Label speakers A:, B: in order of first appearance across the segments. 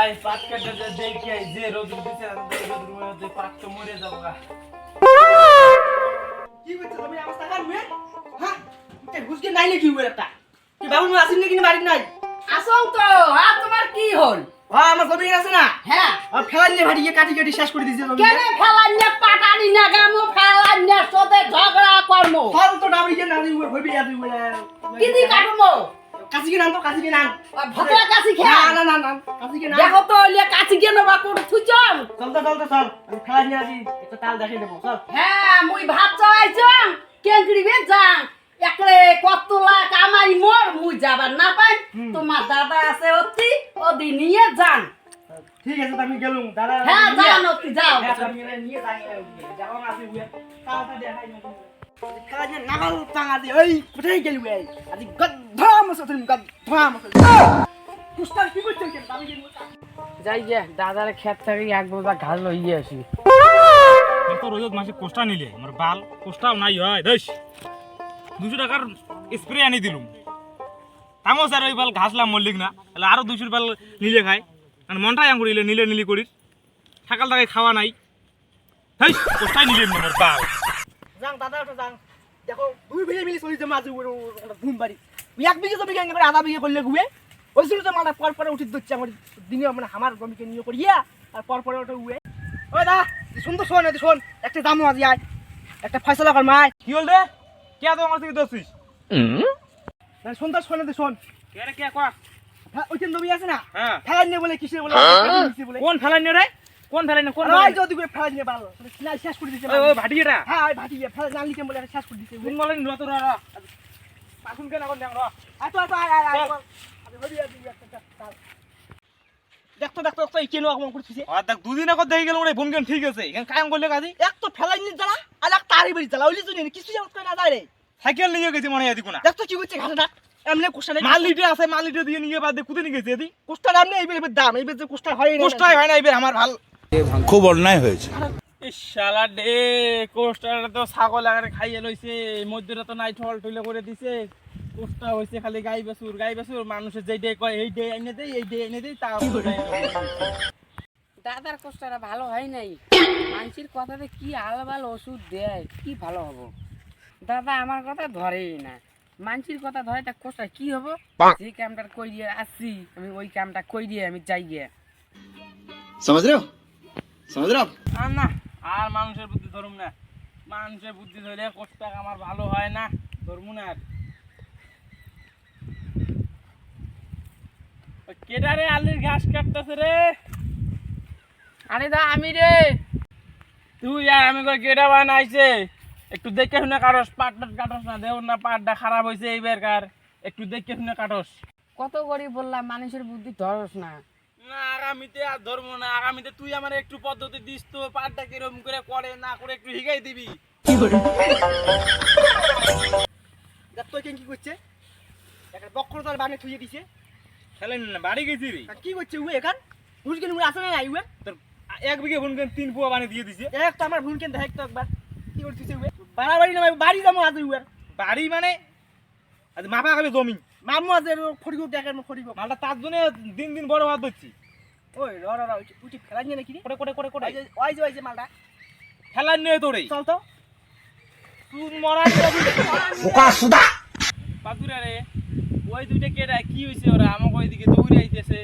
A: যাই পাট কেটে যে দেখি আই, যে রোদ দিছে রোদ মধ্যে পাট তো মরে যাব গা
B: কি করছ তুমি? আমার টাকা রুয়ে হ্যাঁ? ঘুষকে নাই নাকি উয়ে একটা? কি বাবু মা আসেন নাকি বাড়ি নাই?
C: আসং তো আর তোমার কি হল?
B: হ্যাঁ আমার জমি আছে না?
C: হ্যাঁ।
B: আর ফেলাই নিয়ে ভাড়িয়ে কাটি কাটি শেষ করে দিয়েছে জমি
C: কেন ফেলান্য পাটানি না গামো ফেলান্য সাথে ঝগড়া কর্ম?
B: ফল তো ডাবড়ি কে না উয়ে হইবি আর উয়ে
C: কি দি কাটমো?
B: কাছি কে নাম তো কাছি
C: ভতরা কাছি
B: না
C: খেয়া
B: না না না কাছি কে
C: দেখো তো ওলে কাছি কেন বা কোন খুঁজম
B: চল তো চল তো চল। আমি ফেলাই নিয়ে আসি একটা তাল দেখিয়ে দেবো চল।
C: হ্যাঁ মুই ভাত চাইছম কেঙ্কড়ি বে যাং একরে কতলা কামাই মোর মুই যাবার না পাই। তোমার দাদা আছে অতি ওদি নিয়ে যান।
B: ঠিক আছে আমি গেলুম। দাদা
C: হ্যাঁ যান অতি যাও।
B: হ্যাঁ, নিয়ে যাই দেখাই না নাগাল টাঙা দি ওই কোথায় গেলি আজ গদ্ধা মশা তুমি গদ্ধা মশা কুস্তার কি করছ কেন আমি গেলুম
D: যাই গে দাদার ক্ষেত থেকে এক বোঝা ঘাস লইয়ে আসি।
A: কত রোজ মাসে কোষ্টা নিলে আমার বাল কোষ্টাও নাই হয় দেশ দুশো টাকার স্প্রে আনি দিলুম। তামো স্যার ওই বাল ঘাসলাম মল্লিক না তাহলে আরও দুশোর বাল নিলে খাই কারণ মনটাই আঙুর ইলে নিলে নিলি করিস। সকাল টাকায় খাওয়া নাই। হেই কোষ্টাই নিলে আমার বাল।
B: যাং দাদা ওটা যাং। দেখো দুই বিঘে মিলি চলিছে মাঝে ঘুম বাড়ি। এক বিঘে জমি কেন করে আধা বিঘে করলে গুয়ে ওই ছিল তো মাথা পর পরে উঠি দিচ্ছে আমার দিনে মানে আমার জমিকে নিয়ে করিয়া আর পর পরে ওটা উয়ে ওই দা শুন তো শোন এই শোন একটা দাম আজি আয় একটা ফয়সলা কর মায়
A: কি হল রে? কে তো আমার থেকে দোষিস
B: না শোন তো শোন এই শোন।
A: কে রে কে কয়া
B: হ্যাঁ, জমি আছে না
A: হ্যাঁ।
B: ফেলাই নিয়ে বলে কিসে বলে
A: কোন ফেলাই রে? কোন ফেলাই কোন
B: আর ওই যদি করে ফেলাই নিয়ে ভালো শেষ করে দিছে হ্যাঁ ফেলাই না লিখে বলে শেষ করে দিছে
A: কোন বলেন র। র কেন কোন দেখ
B: আয় তো আয় তো আয় আয় আয় আমি হবি আর দিবি একটা চাল দেখতো দেখতো দেখতো কেন আগমন করছিস
A: আর দেখ দুদিন আগত দেখে গেল ওরে ফোন ঠিক আছে। এখানে কায়ম করলে কাজী।
B: এক তো ফেলাই নিয়ে জ্বালা আর এক তারি বেরি জ্বালা ওইলি জন্য কিছু জানত করে না যায় রে।
A: সাইকেল নিয়ে গেছি মনে এদিকে না।
B: দেখতো কি ঘাটটা এমনি কোষ্টা নেই।
A: মাল লিটে আছে মাল লিটে দিয়ে নিয়ে বাদ দিয়ে কুদে নিয়ে গেছি এদি?
B: কোষ্টা দাম নেই এবার দাম এইবার যে কোষ্টা হয় না।
A: কোষ্টাই হয় না এবার আমার ভালো।
E: খুব অন্যায় হয়েছে।
A: ছাগল আগে খাইয়ে দিছে। কোষ্টা খালি গাই গাই কয় এই এনে দেই এই এনে দেই
D: দাদার কোষ্টারা ভালো হয় নাই? মানুষের কথাতে কি আলবাল ওষুধ দেয় কি ভালো হব? দাদা আমার কথা ধরে না। মানসির কথা ধরে তা কোষ্টা কি হব? যে কামটা কই দিয়ে আসছি আমি ওই কামটা কই দিয়ে আমি যাই গিয়ে।
E: সমাজ
A: সমাজ না। আর মানুষের বুদ্ধি ধরুম না। মানুষের বুদ্ধি ধরে কোষ্টা আমার ভালো হয় না? ধরমু না আর। কেডারে আলির ঘাস কাটতেছে রে?
D: আরে দা, আমি রে।
A: তুই আর আমি কই কেডা বানাইছে একটু দেখে শুনে কাটস পাট টাট কাটস না দেও না পাটটা খারাপ হয়েছে এইবার কার একটু দেখে শুনে কাটস।
D: কত করি বললাম, মানুষের বুদ্ধি ধরস না।
A: না আগামীতে আর ধরবো না। আগামীতে তুই আমার একটু পদ্ধতি দিস তো পাটটা কিরম করে করে না করে একটু শিখাই দিবি।
B: দেখতো কেন কি করছে? একটা বক্রতার বানে থুয়ে দিছে।
A: খেলেন না বাড়ি গেছি রে।
B: কি করছে উয়ে এখান? ভুল কেন উয়ে আসে না নাই উয়ে
A: তোর এক বিঘে বোন তিন পুয়া বানিয়ে দিয়ে দিছে?
B: এক তো আমার ভুল কেন দেখ তো একবার। কি করছিস উয়ে বাড়াবাড়ি না বাড়ি যাব আজ উয়ে
A: বাড়ি মানে? আজ মাপা খাবে জমি।
B: মামু আছে খড়িগো দেখেন খড়িগো
A: মালটা তার জন্য দিন দিন বড় ভাত হচ্ছি
B: ওই র র উঠি ফেলাই নিয়ে নাকি
A: করে করে করে করে
B: ওই যে ওই যে মালটা।
A: নিয়ে তোরে
B: চল তো।
A: তুই মরা বোকা সুদা। বাদুরা রে ওই দুইটা কি হইছে ওরা? আমাকে ওইদিকে দৌড়ে আইতেছে।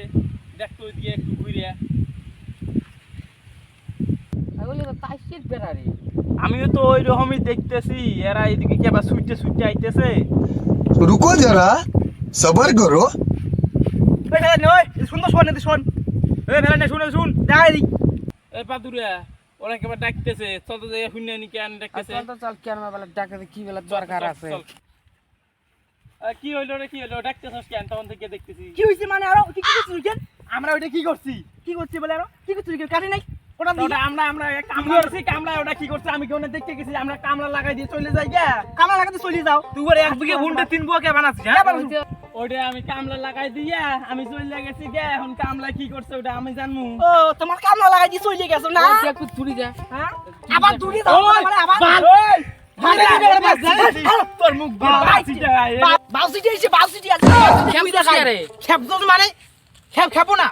A: দেখতো ওইদিকে একটু ঘুরিয়া আমিও তো ওই রকমই দেখতেছি। এরা এদিকে কি আবার সুইটে সুইটে আইতেছে? রুকো যারা।
B: সবার করো মানে আমরা ওইটা কি করছি? কি করছি বলে আরও? কি করছিস কাটি নাই?
A: আমরা আমরা কামলা করছি ওটা কি করছে? আমি দেখতে গেছি আমরা কামলা লাগাই দিয়ে চলে যাই
B: কামলা লাগাতে চলে যাও।
A: তুই এক বিঘে আচ্ছা, ভুনটা আচ্ছা। তিন বুয়া হ্যাঁ?
D: কে বানাচ্ছি
A: ওটা আমি কামলা লাগাই দিয়া আমি চলে গেছি গে এখন কামলা কি করছে ওটা আমি জানমু
B: ও তোমার কামলা লাগাই দিয়ে চলে গেছো না
D: একটু দূরে যা
B: হ্যাঁ আবার দূরে যাও মানে আবার।
A: তোর মুখ
B: বাউসিটি এসে বাউসিটি আছে
D: খেপ।
B: খেপ তো মানে খেপ খেপো না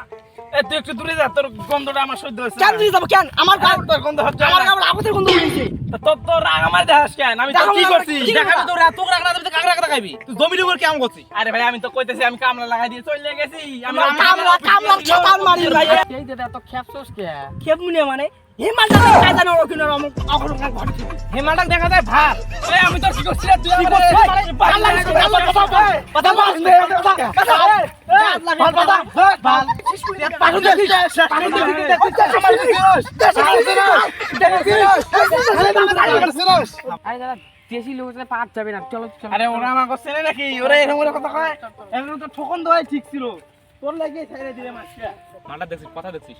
A: তুই একটু দূরে যা তোর গন্ধটা আমার সহ্য হচ্ছে
B: কেন তুই যাব? কেন? আমার
A: তোর গন্ধ হচ্ছে
B: আমার গাল আগুতের গন্ধ উঠেছে
A: তোর তোর রাগ আমার দেখাস কেন? আমি তো কি করছি? দেখাবি তোর তোর রাগ না তুই কাকড়া কাকড়া খাবি তুই জমির উপর কেমন করছিস। আরে ভাই আমি তো কইতেছি আমি কামলা লাগাই দিয়ে চলে গেছি। আমি
B: কামলা কামলা ছাতাল মারি ভাই।
D: সেই দাদা এত খেপছোস কে?
B: খেপ মুনে মানে? হে মালটা কাজ জানো ওখানে অমুক অঘটন ঘটে
A: হেমাটাক দেখা যায় ভাত। আমি কি করছি তুই
D: দেশি লোক যাবে না। চলো
A: আরে ওরা আমাকে চেনে নাকি? ওরা এরকম কথা কয়? এখন তো ঠকন দেওয়াই ঠিক ছিল। তোর লাগিয়ে ছেড়ে দিলে মাছটা মালটা দেখছিস কথা দেখছিস।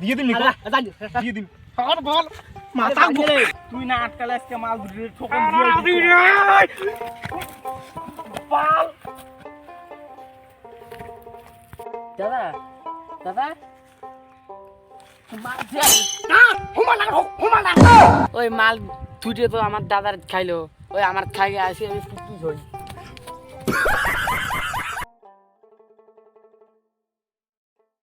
A: দিয়ে দিন
B: জানি।
A: দিয়ে দিন বল। মাথা তুই না আটকালে আজকে মাল ঠকন দিয়ে পাল
D: দাদা দাদা। ওই মাল দুটো তো আমার দাদার খাইলো। ওই আমার খাই আসি আমি